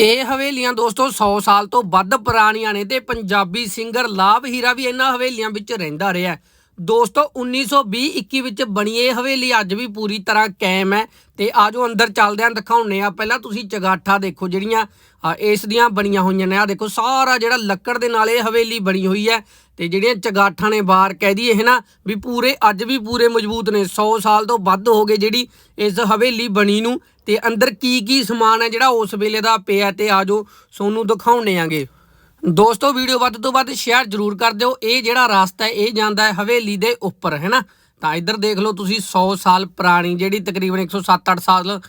ਇਹ ਹਵੇਲੀਆਂ ਦੋਸਤੋ 100 ਸਾਲ ਤੋਂ ਵੱਧ ਪੁਰਾਣੀਆਂ ਨੇ ਤੇ ਪੰਜਾਬੀ ਸਿੰਗਰ ਲਾਭ ਹੀਰਾ ਵੀ ਇਹਨਾਂ ਹਵੇਲੀਆਂ ਵਿੱਚ ਰਹਿੰਦਾ ਰਿਹਾ ਹੈ। ਦੋਸਤੋ 1920-21 ਵਿੱਚ ਬਣੀ ਇਹ ਹਵੇਲੀ ਅੱਜ ਵੀ ਪੂਰੀ ਤਰ੍ਹਾਂ ਕਾਇਮ ਹੈ ਤੇ ਆਜੋ ਅੰਦਰ ਚੱਲਦੇ ਆਂ ਦਿਖਾਉਣੇ ਆ। ਪਹਿਲਾਂ ਤੁਸੀਂ ਚਗਾਠਾ ਦੇਖੋ ਜਿਹੜੀਆਂ ਇਸ ਦੀਆਂ ਬਣੀਆਂ ਹੋਈਆਂ ਨੇ। ਆ ਦੇਖੋ, ਸਾਰਾ ਜਿਹੜਾ ਲੱਕੜ ਦੇ ਨਾਲ ਇਹ ਹਵੇਲੀ ਬਣੀ ਹੋਈ ਹੈ ਤੇ ਜਿਹੜੀਆਂ ਚਗਾਠਾਂ ਨੇ ਬਾਹਰ ਕਹਿ ਦਈਏ ਹੈ ਨਾ ਵੀ ਪੂਰੇ, ਅੱਜ ਵੀ ਪੂਰੇ ਮਜ਼ਬੂਤ ਨੇ। 100 ਸਾਲ ਤੋਂ ਵੱਧ ਹੋ ਗਏ ਜਿਹੜੀ ਇਸ ਹਵੇਲੀ ਬਣੀ ਨੂੰ ਤੇ ਅੰਦਰ ਕੀ ਕੀ ਸਮਾਨ ਹੈ ਜਿਹੜਾ ਉਸ ਵੇਲੇ ਦਾ ਪਿਆ ਤੇ ਆਜੋ ਸੋਨੂੰ ਦਿਖਾਉਣੇ ਆਂਗੇ। ਦੋਸਤੋ ਵੀਡੀਓ ਵੱਧ ਤੋਂ ਵੱਧ ਸ਼ੇਅਰ ਜ਼ਰੂਰ ਕਰ ਦਿਓ। ਇਹ ਜਿਹੜਾ ਰਸਤਾ ਹੈ, ਇਹ ਜਾਂਦਾ ਹੈ ਹਵੇਲੀ ਦੇ ਉੱਪਰ ਹੈ ਨਾ ਤਾਂ ਇੱਧਰ ਦੇਖ ਲਓ ਤੁਸੀਂ 100 ਸਾਲ ਪੁਰਾਣੀ ਜਿਹੜੀ, ਤਕਰੀਬਨ 107-8 ਸਾਲ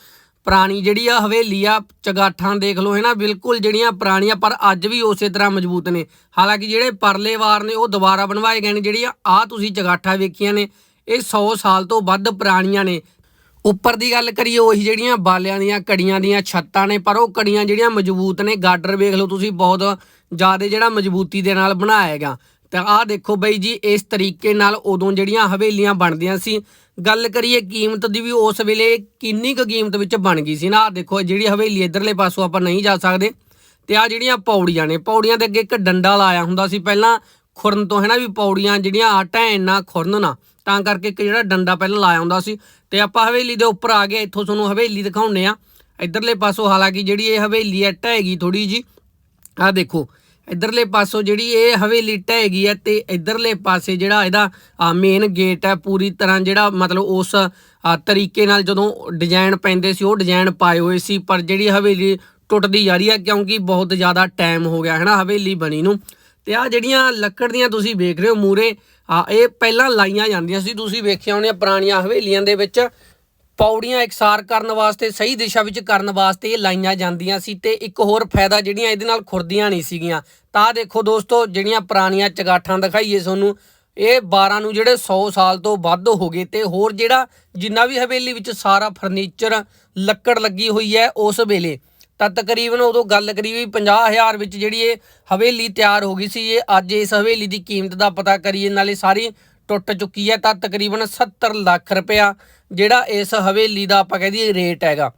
ਪੁਰਾਣੀ ਜਿਹੜੀ ਆ ਹਵੇਲੀ ਆ, ਚਗਾਠਾਂ ਦੇਖ ਲਓ ਹੈ ਨਾ ਬਿਲਕੁਲ ਜਿਹੜੀਆਂ ਪੁਰਾਣੀਆਂ, ਪਰ ਅੱਜ ਵੀ ਉਸੇ ਤਰ੍ਹਾਂ ਮਜ਼ਬੂਤ ਨੇ। ਹਾਲਾਂਕਿ ਜਿਹੜੇ ਪਰਲੇ ਵਾਰ ਨੇ, ਉਹ ਦੁਬਾਰਾ ਬਣਵਾਏ ਗਏ ਨੇ ਜਿਹੜੀਆਂ ਆ ਤੁਸੀਂ ਚਗਾਠਾਂ ਵੇਖੀਆਂ ਨੇ, ਇਹ 100 ਸਾਲ ਤੋਂ ਵੱਧ ਪੁਰਾਣੀਆਂ ਨੇ। ਉੱਪਰ ਦੀ ਗੱਲ ਕਰੀਏ, ਉਹੀ ਜਿਹੜੀਆਂ ਬਾਲਿਆਂ ਦੀਆਂ, ਕੜੀਆਂ ਦੀਆਂ ਛੱਤਾਂ ਨੇ, ਪਰ ਉਹ ਕੜੀਆਂ ਜਿਹੜੀਆਂ ਮਜ਼ਬੂਤ ਨੇ, ਗਾਡਰ ਵੇਖ ਲਓ ਤੁਸੀਂ, ਬਹੁਤ ਜ਼ਿਆਦਾ ਜਿਹੜਾ ਮਜ਼ਬੂਤੀ ਦੇ ਨਾਲ ਬਣਾਇਆ ਹੈਗਾ। ਤਾਂ ਆਹ ਦੇਖੋ ਬਈ ਜੀ, ਇਸ ਤਰੀਕੇ ਨਾਲ ਉਦੋਂ ਜਿਹੜੀਆਂ ਹਵੇਲੀਆਂ ਬਣਦੀਆਂ ਸੀ, ਗੱਲ ਕਰੀਏ ਕੀਮਤ ਦੀ ਵੀ, ਉਸ ਵੇਲੇ ਕਿੰਨੀ ਕੁ ਕੀਮਤ ਵਿੱਚ ਬਣ ਗਈ ਸੀ ਨਾ, ਆਹ ਦੇਖੋ, ਜਿਹੜੀ ਹਵੇਲੀ ਇਧਰਲੇ ਪਾਸੋਂ ਆਪਾਂ ਨਹੀਂ ਜਾ ਸਕਦੇ, ਤੇ ਆ ਜਿਹੜੀਆਂ ਪੌੜੀਆਂ ਨੇ, ਪੌੜੀਆਂ ਦੇ ਅੱਗੇ ਇੱਕ ਡੰਡਾ ਲਾਇਆ ਹੁੰਦਾ ਸੀ, ਪਹਿਲਾਂ ਖੁਰਨ ਤੋਂ, ਹੈ ਨਾ ਵੀ ਪੌੜੀਆਂ ਜਿਹੜੀਆਂ ਆਟਾ ਢਹਿਣ ਨਾ ਖੁਰਨ ਨਾ ਤਾਂ ਕਰਕੇ ਇੱਕ ਜਿਹੜਾ ਡੰਡਾ ਪਹਿਲਾਂ ਲਾਇਆ ਹੁੰਦਾ ਸੀ ਤੇ ਆਪਾਂ ਹਵੇਲੀ ਦੇ ਉੱਪਰ ਆ ਗਏ ਇੱਥੋਂ ਤੁਹਾਨੂੰ ਹਵੇਲੀ ਦਿਖਾਉਂਦੇ ਆ ਇਧਰਲੇ ਪਾਸੋਂ ਹਾਲਾਂਕਿ ਜਿਹੜੀ ਇਹ ਹਵੇਲੀ ਹੈ ਢਹੇਗੀ ਥੋੜੀ ਜੀ ਆ ਦੇਖੋ, ਇਧਰਲੇ ਪਾਸੋਂ ਜਿਹੜੀ ਇਹ ਹਵੇਲੀ ਢਹੇਗੀ ਹੈ ਤੇ ਇਧਰਲੇ ਪਾਸੇ ਜਿਹੜਾ ਇਹਦਾ ਮੇਨ ਗੇਟ ਹੈ, ਪੂਰੀ ਤਰ੍ਹਾਂ ਜਿਹੜਾ ਮਤਲਬ ਉਸ ਤਰੀਕੇ ਨਾਲ ਜਦੋਂ ਡਿਜ਼ਾਈਨ ਪੈਂਦੇ ਸੀ, ਉਹ ਡਿਜ਼ਾਈਨ ਪਾਏ ਹੋਏ ਸੀ, ਪਰ ਜਿਹੜੀ ਹਵੇਲੀ ਟੁੱਟਦੀ ਜਾ ਰਹੀ ਹੈ, ਕਿਉਂਕਿ ਬਹੁਤ ਜ਼ਿਆਦਾ ਟਾਈਮ ਹੋ ਗਿਆ ਹੈ ਨਾ ਹਵੇਲੀ ਬਣੀ ਨੂੰ। ਤੇ ਆ ਜਿਹੜੀਆਂ ਲੱਕੜ ਦੀਆਂ ਤੁਸੀਂ ਵੇਖ ਰਹੇ ਹੋ ਮੂਰੇ ਆ ਇਹ ਪਹਿਲਾਂ ਲਾਈਆਂ ਜਾਂਦੀਆਂ ਸੀ, ਤੁਸੀਂ ਵੇਖਿਆ ਹੋਣੀਆਂ ਪੁਰਾਣੀਆਂ ਹਵੇਲੀਆਂ ਦੇ ਵਿੱਚ। ਪੌੜੀਆਂ ਇਕਸਾਰ ਕਰਨ ਵਾਸਤੇ, ਸਹੀ ਦਿਸ਼ਾ ਵਿੱਚ ਕਰਨ ਵਾਸਤੇ ਇਹ ਲਾਈਆਂ ਜਾਂਦੀਆਂ ਸੀ ਤੇ ਇੱਕ ਹੋਰ ਫਾਇਦਾ ਜਿਹੜੀਆਂ ਇਹਦੇ ਨਾਲ ਖੁਰਦੀਆਂ ਨਹੀਂ ਸੀਗੀਆਂ। ਤਾਂ ਦੇਖੋ ਦੋਸਤੋ, ਜਿਹੜੀਆਂ ਪੁਰਾਣੀਆਂ ਚਗਾਠਾਂ ਦਿਖਾਈਏ ਤੁਹਾਨੂੰ, ਇਹ 12 ਨੂੰ ਜਿਹੜੇ 100 ਸਾਲ ਤੋਂ ਵੱਧ ਹੋ ਗਏ ਤੇ ਹੋਰ ਜਿਹੜਾ ਜਿੰਨਾ ਵੀ ਹਵੇਲੀ ਵਿੱਚ ਸਾਰਾ ਫਰਨੀਚਰ ਲੱਕੜ ਲੱਗੀ ਹੋਈ ਹੈ, ਉਸ ਵੇਲੇ ਤਾਂ ਤਕਰੀਬਨ ਉਦੋਂ ਗੱਲ ਕਰੀ ਵੀ 50000 ਵਿੱਚ ਜਿਹੜੀ ਇਹ ਹਵੇਲੀ ਤਿਆਰ ਹੋ ਗਈ ਸੀ, ਇਹ ਅੱਜ ਇਸ ਹਵੇਲੀ ਦੀ ਕੀਮਤ ਦਾ ਪਤਾ ਕਰੀਏ, ਨਾਲੇ ਸਾਰੀ ਟੁੱਟ ਚੁੱਕੀ ਹੈ, ਤਾਂ ਤਕਰੀਬਨ 70 ਲੱਖ ਰੁਪਇਆ ਜਿਹੜਾ ਇਸ ਹਵੇਲੀ ਦਾ ਆਪਾਂ ਕਹਿ ਦਈਏ ਰੇਟ ਹੈਗਾ।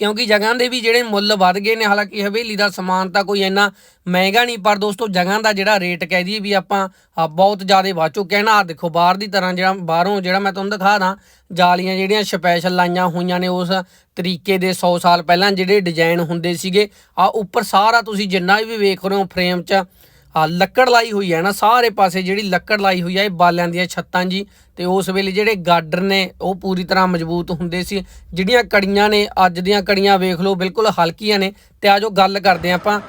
ਕਿਉਂਕਿ ਜਗ੍ਹਾ ਦੇ ਵੀ ਜਿਹੜੇ ਮੁੱਲ ਵੱਧ ਗਏ ਨੇ, ਹਾਲਾਂਕਿ ਹਵੇਲੀ ਦਾ ਸਮਾਨ ਤਾਂ ਕੋਈ ਇੰਨਾ ਮਹਿੰਗਾ ਨਹੀਂ, ਪਰ ਦੋਸਤੋ ਜਗ੍ਹਾ ਦਾ ਜਿਹੜਾ ਰੇਟ ਕਹਿ ਦਈਏ ਵੀ ਆਪਾਂ ਬਹੁਤ ਜ਼ਿਆਦਾ ਵੱਧ ਚੁੱਕਿਆ ਨਾ। ਆਹ ਦੇਖੋ, ਬਾਹਰ ਦੀ ਤਰ੍ਹਾਂ ਜਿਹੜਾ, ਬਾਹਰੋਂ ਜਿਹੜਾ ਮੈਂ ਤੁਹਾਨੂੰ ਦਿਖਾ ਦਾਂ, ਜਾਲੀਆਂ ਜਿਹੜੀਆਂ ਸਪੈਸ਼ਲ ਲਾਈਆਂ ਹੋਈਆਂ ਨੇ ਉਸ ਤਰੀਕੇ ਦੇ 100 ਸਾਲ ਪਹਿਲਾਂ ਜਿਹੜੇ ਡਿਜ਼ਾਈਨ ਹੁੰਦੇ ਸੀਗੇ ਆ ਉੱਪਰ ਸਾਰਾ ਤੁਸੀਂ ਜਿੰਨਾ ਵੀ ਵੇਖ ਰਹੇ ਹੋ ਫਰੇਮ 'ਚ ਲੱਕੜ ਲਾਈ ਹੋਈ ਹੈ ਨਾ, ਸਾਰੇ ਪਾਸੇ ਜਿਹੜੀ ਲੱਕੜ ਲਾਈ ਹੋਈ ਹੈ ਇਹ ਬਾਲਿਆਂ ਦੀਆਂ ਛੱਤਾਂ ਜੀ। ਤੇ ਉਸ ਵੇਲੇ ਜਿਹੜੇ ਗਾਡਰ ਨੇ, ਉਹ ਪੂਰੀ ਤਰ੍ਹਾਂ ਮਜ਼ਬੂਤ ਹੁੰਦੇ ਸੀ। ਜਿਹੜੀਆਂ ਕੜੀਆਂ ਨੇ, ਅੱਜ ਦੀਆਂ ਕੜੀਆਂ ਵੇਖ ਲਓ, ਬਿਲਕੁਲ ਹਲਕੀਆਂ ਨੇ। ਤੇ ਆਜੋ ਗੱਲ ਕਰਦੇ ਹਾਂ ਆਪਾਂ।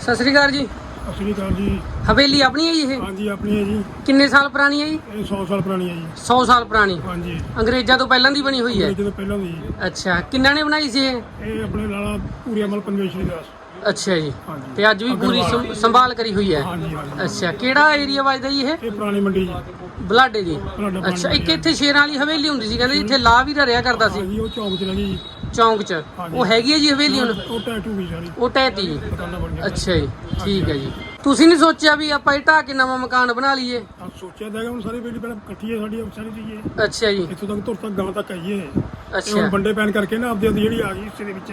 ਸਤਿ ਸ੍ਰੀ ਅਕਾਲ ਜੀ। ਸ਼੍ਰੀ ਅਕਾਲ ਜੀ ਹਵੇਲੀ ਆਪਣੀ ਹੈ ਜੀ ਇਹ? ਹਾਂਜੀ ਆਪਣੀ ਹੈ ਜੀ। ਕਿੰਨੇ ਸਾਲ ਪੁਰਾਣੀ ਹੈ ਜੀ? ਇਹ 100 ਸਾਲ ਪੁਰਾਣੀ ਹੈ ਜੀ। 100 ਸਾਲ ਪੁਰਾਣੀ। ਹਾਂਜੀ। ਅੰਗਰੇਜ਼ਾਂ ਤੋਂ ਪਹਿਲਾਂ ਦੀ ਬਣੀ ਹੋਈ ਹੈ? ਇਹ ਜਦੋਂ ਪਹਿਲਾਂ ਦੀ ਜੀ। ਅੱਛਾ ਕਿੰਨਾਂ ਨੇ ਬਣਾਈ ਸੀ ਇਹ? ਇਹ ਆਪਣੇ ਲਾਲਾ ਪੂਰੀ ਅਮਲ ਪਨਵੇਸ਼ਰੀ ਦਾਸ। ਅੱਛਾ ਜੀ। ਹਾਂਜੀ। ਤੇ ਅੱਜ ਵੀ ਪੂਰੀ ਸੰ- ਸੰਭਾਲ ਕਰੀ ਹੋਈ ਹੈ? ਹਾਂਜੀ ਹਾਂਜੀ। ਅੱਛਾ ਕਿਹੜਾ ਏਰੀਆ ਵੱਜਦਾ ਜੀ ਇਹ? ਇਹ ਪੁਰਾਣੀ ਮੰਡੀ ਜੀ। ਬਲਾਡੇ ਦੀ ਬਲਾਡੇ ਅੱਛਾ ਇੱਕ ਇੱਥੇ ਸ਼ੇਰਾਂ ਵਾਲੀ ਹਵੇਲੀ ਹੁੰਦੀ ਸੀ ਕਹਿੰਦੇ ਜਿੱਥੇ ਲਾ ਵੀ ਰਿਹਾ ਕਰਦਾ ਸੀ। ਹਾਂਜੀ ਉਹ ਚੌਂਕ ਚ ਲੱਗੀ ਜੀ। ਚੌਂਕ 'ਚ। ਉਹ ਹੈਗੀ ਹੈ ਜੀ ਹਵੇਲੀ ਹੁਣ? ਉਹ ਟੈਟੂ ਵੀ ਉਹ ਜੀ। ਬਣ ਅੱਛਾ ਜੀ ਠੀਕ ਹੈ ਜੀ। ਤੁਸੀਂ ਨਹੀਂ ਸੋਚਿਆ ਵੀ ਆਪਾਂ ਇਹ ਢਾਹ ਕੇ ਨਵਾਂ ਮਕਾਨ ਬਣਾ ਲਈਏ? ਸੋਚਿਆ ਤਾਂ ਹੈਗਾ ਹੁਣ ਸਾਰੀ ਬੇਟੀ ਪਹਿਲਾਂ ਇਕੱਠੀ ਹੈ ਸਾਡੀ ਸਾਰੀ ਚੀਜ਼ ਅੱਛਾ ਜੀ। ਇੱਥੋਂ ਤੱਕ ਤੁਰ ਤੱਕ ਗਾਂ ਤੱਕ ਆਈਏ ਅੱਛਾ। ਹੁਣ ਬੰਡੇ ਪੈਣ ਕਰਕੇ ਨਾ ਆਪਦੇ ਆਪਦੀ ਜਿਹੜੀ ਆ ਗਈ ਹਿੱਸੇ ਦੇ ਵਿੱਚ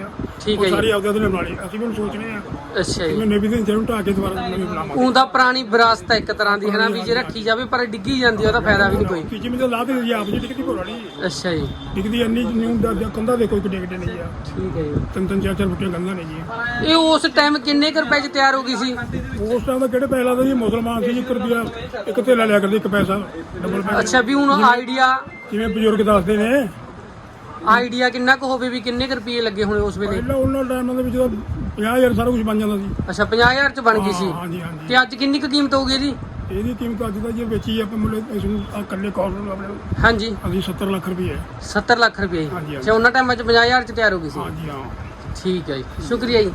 ਠੀਕ ਉਹ ਹੈ ਜੀ। ਸਾਰੀ ਆਪਦੇ ਆਪਦੇ ਨੇ ਬਣਾ ਲਈ। ਅਸੀਂ ਵੀ ਹੁਣ ਸੋਚ ਰਹੇ ਆ ਅੱਛਾ ਜੀ। ਕਿ ਨਵੀਂ ਦਿਨ ਜਿਹਨੂੰ ਢਾ ਕੇ ਦੁਬਾਰਾ ਨਵੀਂ ਬਣਾਵਾਂਗੇ ਉਹ ਤਾਂ ਪੁਰਾਣੀ ਵਿਰਾਸਤ ਹੈ ਇੱਕ ਤਰ੍ਹਾਂ ਦੀ ਹੈ ਨਾ ਵੀ ਜੇ ਰੱਖੀ ਜਾਵੇ ਪਰ ਡਿੱਗੀ ਜਾਂਦੀ ਉਹਦਾ ਫਾਇਦਾ ਵੀ ਨਹੀਂ ਕੋਈ। ਤੀਜੀ ਮਿੰਟ ਲਾ ਦੇ ਜੀ ਆਪ ਜੀ ਟਿਕਦੀ ਭੋਰਾਣੀ ਅੱਛਾ ਜੀ। ਡਿੱਗਦੀ ਇੰਨੀ ਨਿਊ ਦਾ ਕੰਦਾ ਦੇਖੋ ਕਿ ਡਿੱਗਦੇ ਨਹੀਂ ਆ। ਠੀਕ ਹੈ ਜੀ। ਤਿੰਨ ਤਿੰਨ ਚਾਰ ਚਾਰ ਬੁੱਟੀਆਂ ਕੰਦਾ ਨੇ ਜੀ। ਇਹ ਉਸ ਟਾਈਮ ਕਿੰਨੇ ਕੁ ਰੁਪਏ 'ਚ ਤਿਆਰ ਹੋ ਗਈ ਸੀ? ਉਸ ਟਾਈਮ ਦਾ ਕਿਹੜੇ ਪੈਸੇ ਲੱਗਦਾ ਜੀ ਮੁਸਲਮਾਨ ਸੀ ਜੀ 1 ਰੁਪਿਆ ਇੱਕ ਥੇਲਾ ਲਿਆ ਕਰਦੇ ਇੱਕ ਪੈਸਾ ਡਬਲ ਪੈਸਾ। ਅੱਛਾ ਵੀ ਹੁਣ ਆਈਡੀਆ ਜਿਵੇਂ ਬਜ਼ੁਰਗ ਦੱਸਦੇ ਨੇ ਆਈਡੀਆ ਕਿੰਨਾ ਕੁ ਹੋਵੇ ਵੀ ਕਿੰਨੇ ਕੁ ਰੁਪਏ ਲੱਗੇ ਹੋਣੇ ਉਸ ਵੇਲੇ? ਪਹਿਲਾਂ ਉਹਨਾਂ ਟਾਈਮਾਂ ਦੇ ਵਿੱਚ ਤਾਂ 50000 ਸਾਰਾ ਕੁਝ ਬਣ ਜਾਂਦਾ ਸੀ। ਅੱਛਾ 50000 'ਚ ਬਣ ਗਈ ਸੀ। ਹਾਂਜੀ ਹਾਂਜੀ। ਤੇ ਅੱਜ ਕਿੰਨੀ ਕੁ ਕੀਮਤ ਹੋ ਗਈ ਇਹਦੀ? ਇਹਦੀ ਕੀਮਤ ਅੱਜ ਦਾ ਜੇ ਵੇਚੀ ਆਪਾਂ ਮੁੱਲ ਇਸ ਨੂੰ ਆਹ ਇਕੱਲੇ ਕਾਰਨਰ ਨੂੰ ਆਪਣੇ ਹਾਂਜੀ। ਅਸੀਂ 70 ਲੱਖ ਰੁਪਏ। 70 ਲੱਖ ਰੁਪਏ। ਹਾਂਜੀ, ਹਾਂਜੀ। ਅੱਛਾ ਉਹਨਾਂ ਟਾਈਮਾਂ 'ਚ 50000 'ਚ ਤਿਆਰ ਹੋ ਗਈ ਸੀ? ਹਾਂਜੀ ਹਾਂ। ਠੀਕ ਹੈ ਜੀ। ਸ਼ੁਕਰੀਆ ਜੀ।